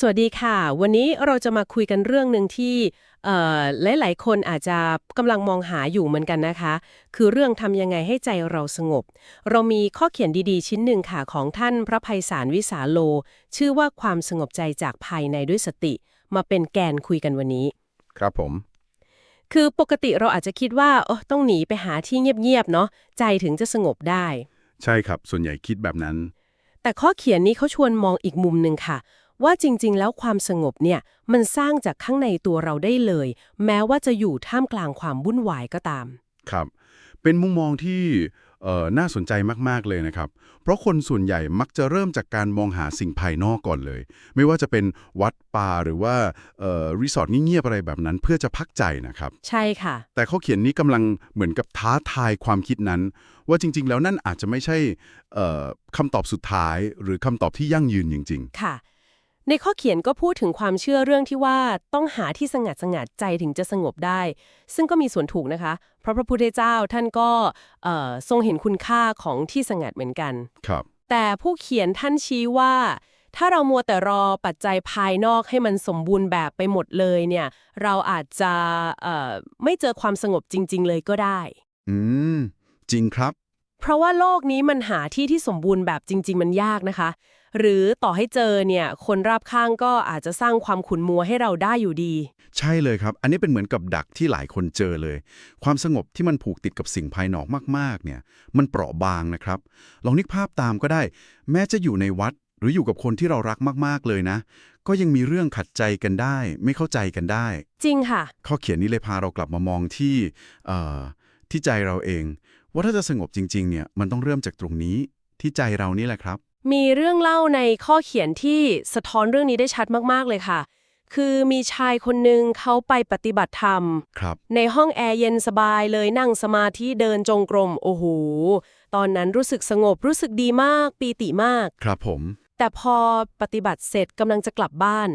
สวัสดีค่ะ วันนี้เราจะมาคุยกันเรื่องหนึ่งที่เอ่อหลาย ๆ คนอาจจะกำลังมองหาอยู่เหมือนกันนะคะ คือเรื่องทำยังไงให้ใจเราสงบ เรามีข้อเขียนดีๆ ชิ้นหนึ่งค่ะของท่านพระภัยสารวิสาโล ชื่อว่าความสงบใจจากภายในด้วยสติ มาเป็นแกนคุยกันวันนี้ ครับผม คือปกติเราอาจจะคิดว่าเออต้องหนีไปหาที่เงียบ ๆ เนาะใจถึงจะสงบได้ ใช่ครับส่วนใหญ่คิดแบบนั้น แต่ข้อเขียนนี้เขาชวนมองอีกมุมหนึ่งค่ะ ว่าจริงๆ แล้วความสงบเนี่ยมันสร้างจากข้างในตัวเราได้เลย แม้ว่าจะอยู่ท่ามกลางความวุ่นวายก็ตาม ครับ เป็นมุมมองที่เอ่อน่าสนใจมากๆเลยนะครับ เพราะคนส่วนใหญ่มักจะเริ่มจากการมองหาสิ่งภายนอกก่อนเลย ไม่ว่าจะเป็นวัดป่าหรือว่าเอ่อรีสอร์ทเงียบๆอะไรแบบนั้นเพื่อจะพักใจนะครับ ใช่ค่ะ แต่ข้อเขียนนี้กำลังเหมือนกับท้าทายความคิดนั้น ว่าจริง ๆ แล้วนั่นอาจจะไม่ใช่เอ่อคำตอบสุดท้าย หรือคำตอบที่ยั่งยืนจริงค่ะ ในข้อเขียนก็พูดถึงความเชื่อเรื่องที่ว่าต้องหาที่สงัดสงัดใจถึงจะสงบได้ ซึ่งก็มีส่วนถูกนะคะ เพราะพระพุทธเจ้าท่านก็เอ่อทรงเห็นคุณค่าของที่สงัดเหมือนกันๆครับ แต่ผู้เขียนท่านชี้ว่า ถ้าเรามัวแต่รอปัจจัยภายนอกให้มันสมบูรณ์แบบไปหมดเลยเนี่ย เราอาจจะเอ่อไม่เจอความสงบจริง ๆ เลยก็ได้ อืม จริงครับ เพราะว่าโลกนี้มันหาที่ที่สมบูรณ์แบบจริง ๆ มันยากนะคะ หรือต่อให้เจอเนี่ยคนรอบข้างก็อาจจะสร้างความขุ่นมัวให้เราได้อยู่ดี ใช่เลยครับ อันนี้เป็นเหมือนกับดักที่หลายคนเจอเลย ความสงบที่มันผูกติดกับสิ่งภายนอกมากๆ เนี่ย มันเปราะบางนะครับ ลองนึกภาพตามก็ได้ แม้จะอยู่ในวัดหรืออยู่กับคนที่เรารักมากๆ เลยนะ ก็ยังมีเรื่องขัดใจกันได้ ไม่เข้าใจกันได้ จริงค่ะ ข้อเขียนนี้เลยพาเรากลับมามองที่เอ่อที่ใจเราเอง ว่าถ้าจะสงบจริง ๆ เนี่ย มันต้องเริ่มจากตรงนี้ที่ใจเรานี่แหละครับ มีเรื่องเล่าในข้อเขียนที่สะท้อนเรื่องนี้ได้ชัดมากๆเลยค่ะ คือมีชายคนหนึ่งเขาไปปฏิบัติธรรม ครับ ในห้องแอร์เย็นสบายเลยนั่งสมาธิเดินจงกรม โอ้โห ตอนนั้นรู้สึกสงบรู้สึกดีมากปีติมาก ครับผม แต่พอปฏิบัติเสร็จกำลังจะกลับบ้าน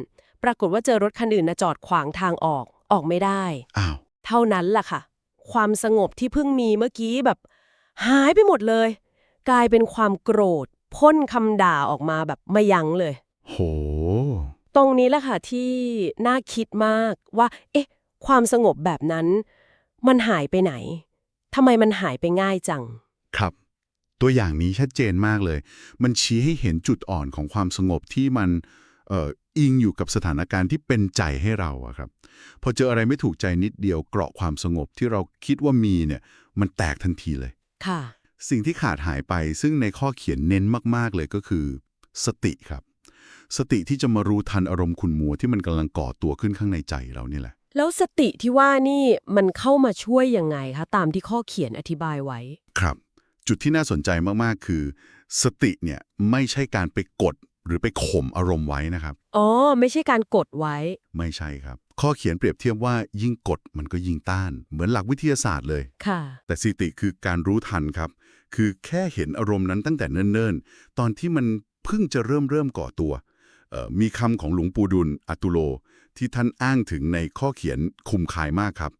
ปรากฏว่าเจอรถคันอื่นนะจอดขวางทางออกออกไม่ได้ อ้าว เท่านั้นล่ะค่ะ ความสงบที่เพิ่งมีเมื่อกี้แบบ หายไปหมดเลย กลายเป็นความโกรธ พ่นคำด่าออกมาแบบไม่ยั้งเลย โห ตรงนี้แหละค่ะที่น่าคิดมากว่า เอ๊ะ ความสงบแบบนั้น มันหายไปไหนทำไมมันหายไปง่ายจัง ครับ ตัวอย่างนี้ชัดเจนมากเลย มันชี้ให้เห็นจุดอ่อนของความสงบที่มันเอ่ออิงอยู่กับสถานการณ์ที่เป็นใจให้เราอะครับ พอเจออะไรไม่ถูกใจนิดเดียวเกราะความสงบที่เราคิดว่ามีเนี่ย มันแตกทันทีเลย ค่ะ สิ่งที่ขาดหายไปซึ่งในข้อเขียนเน้นมาก ๆ เลยก็คือ สติครับ สติที่จะมารู้ทันอารมณ์ขุ่นมัวที่มันกำลังก่อตัวขึ้นข้างในใจเรานี่แหละ แล้วสติที่ว่านี่มันเข้ามาช่วยยังไงคะตามที่ข้อเขียนอธิบายไว้ ครับ จุดที่น่าสนใจมากๆคือ สติเนี่ยไม่ใช่การไปกดหรือไปข่มอารมณ์ไว้นะครับ อ๋อ ไม่ใช่การกดไว้ ไม่ใช่ครับ ข้อเขียนเปรียบเทียบว่ายิ่งกดมันก็ยิ่งต้าน เหมือนหลักวิทยาศาสตร์เลย ค่ะ แต่สติคือการรู้ทันครับ คือแค่เห็นอารมณ์นั้นตั้งแต่เนิ่นๆ ตอนที่มันเพิ่งจะเริ่มเริ่มก่อตัวเอ่อมีคำของหลวงปู่ดุลอตุโล ที่ท่านอ้างถึงในข้อเขียนคุมคายมากครับ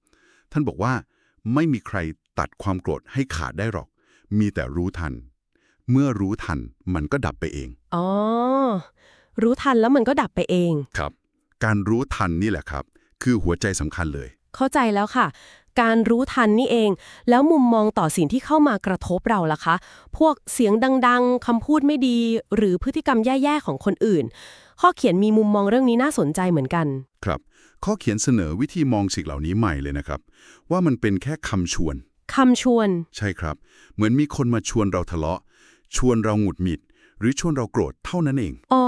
ท่านบอกว่าไม่มีใครตัดความโกรธให้ขาดได้หรอก มีแต่รู้ทัน เมื่อรู้ทันมันก็ดับไปเอง อ๋อ รู้ทันแล้วมันก็ดับไปเอง ครับ การรู้ทันนี่แหละครับ คือหัวใจสำคัญเลย เข้าใจแล้วค่ะ การรู้ทันนี่เอง แล้วมุมมองต่อสิ่งที่เข้ามากระทบเราล่ะคะ พวกเสียงดังๆคำพูดไม่ดี หรือพฤติกรรมแย่ๆของคนอื่น ข้อเขียนมีมุมมองเรื่องนี้น่าสนใจเหมือนกัน ครับ ข้อเขียนเสนอวิธีมองสิ่งเหล่านี้ใหม่เลยนะครับ ว่ามันเป็นแค่คำชวนคำชวน ใช่ครับ เหมือนมีคนมาชวนเราทะเลาะ ชวนเราหงุดหงิด หรือชวนเราโกรธเท่านั้นเอง อ๋อ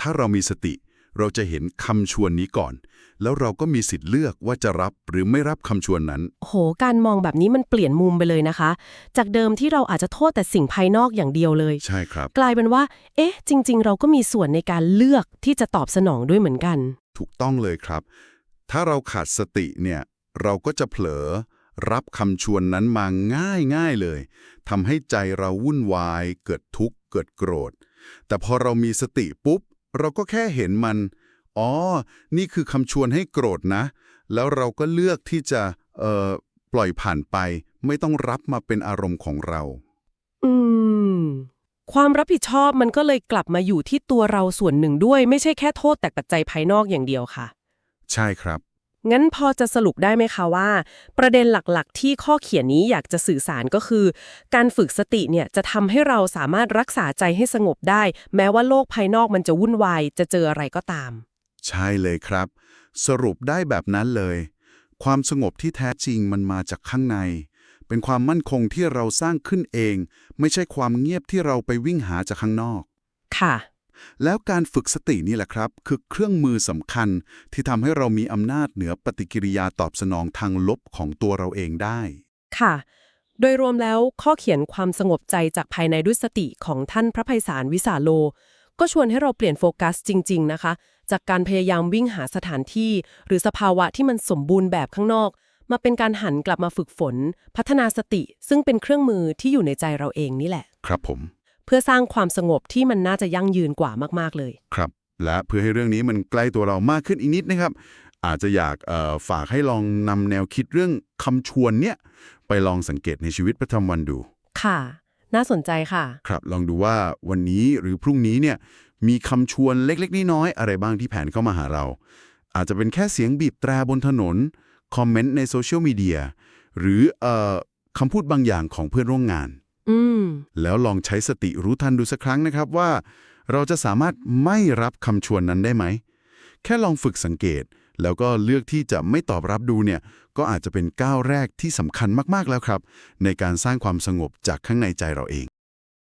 ถ้าเรามีสติ เราจะเห็นคำชวนนี้ก่อน แล้วเราก็มีสิทธิ์เลือกว่าจะรับหรือไม่รับคำชวนนั้น โห การมองแบบนี้มันเปลี่ยนมุมไปเลยนะคะ จากเดิมที่เราอาจจะโทษแต่สิ่งภายนอกอย่างเดียวเลย ใช่ครับ กลายเป็นว่า เอ๊ะ จริง ๆ เราก็มีส่วนในการเลือกที่จะตอบสนองด้วยเหมือนกัน ถูกต้องเลยครับ ถ้าเราขาดสติเนี่ย เราก็จะเผลอรับคำชวนนั้นมาง่ายง่ายๆเลยทำให้ใจเราวุ่นวาย เกิดทุกข์ เกิดโกรธ แต่พอเรามีสติปุ๊บ เราก็แค่เห็นมัน อ๋อ นี่คือคำชวนให้โกรธนะ แล้วเราก็เลือกที่จะเอ่อปล่อยผ่านไป ไม่ต้องรับมาเป็นอารมณ์ของเรา อืม ความรับผิดชอบมันก็เลยกลับมาอยู่ที่ตัวเราส่วนหนึ่งด้วย ไม่ใช่แค่โทษแต่ปัจจัยภายนอกอย่างเดียวค่ะ ใช่ครับ งั้นพอจะสรุปได้ไหมคะว่า ประเด็นหลักๆ ที่ข้อเขียนนี้อยากจะสื่อสารก็คือ การฝึกสติเนี่ยจะทำให้เราสามารถรักษาใจให้สงบได้ แม้ว่าโลกภายนอกมันจะวุ่นวายจะเจออะไรก็ตาม ใช่เลยครับ สรุปได้แบบนั้นเลย ความสงบที่แท้จริงมันมาจากข้างใน เป็นความมั่นคงที่เราสร้างขึ้นเอง ไม่ใช่ความเงียบที่เราไปวิ่งหาจากข้างนอก ค่ะ แล้วการฝึกสตินี่แหละครับ คือเครื่องมือสำคัญที่ทำให้เรามีอำนาจเหนือปฏิกิริยาตอบสนองทางลบของตัวเราเองได้ ค่ะ โดยรวมแล้วข้อเขียนความสงบใจจากภายในด้วยสติของท่านพระไพศาลวิสาโล ก็ชวนให้เราเปลี่ยนโฟกัสจริง ๆ นะคะ จากการพยายามวิ่งหาสถานที่ หรือสภาวะที่มันสมบูรณ์แบบข้างนอก มาเป็นการหันกลับมาฝึกฝน พัฒนาสติ ซึ่งเป็นเครื่องมือที่อยู่ในใจเราเองนี่แหละ ครับผม เพื่อสร้างความสงบที่มันน่าจะยั่งยืนกว่ามาก ๆ เลย ครับ และเพื่อให้เรื่องนี้มันใกล้ตัวเรามากขึ้นอีกนิดนะครับ อาจจะอยากเอ่อฝากให้ลองนำแนวคิดเรื่องคำชวนเนี่ยไปลองสังเกตในชีวิตประจำวันดู ค่ะ น่าสนใจค่ะ ครับ ลองดูว่าวันนี้หรือพรุ่งนี้เนี่ยมีคำชวนเล็กๆน้อยๆอะไรบ้างที่แผนเข้ามาหาเรา อาจจะเป็นแค่เสียงบีบแตรบนถนนคอมเมนต์ในโซเชียลมีเดียหรือเอ่อคำพูดบางอย่างของเพื่อนร่วมงาน อืม แล้วลองใช้สติรู้ทันดูสักครั้งนะครับว่า เราจะสามารถไม่รับคำชวนนั้นได้ไหม แค่ลองฝึกสังเกต แล้วก็เลือกที่จะไม่ตอบรับดูเนี่ย ก็อาจจะเป็นก้าวแรกที่สำคัญมากๆแล้วครับ ในการสร้างความสงบจากข้างในใจเราเอง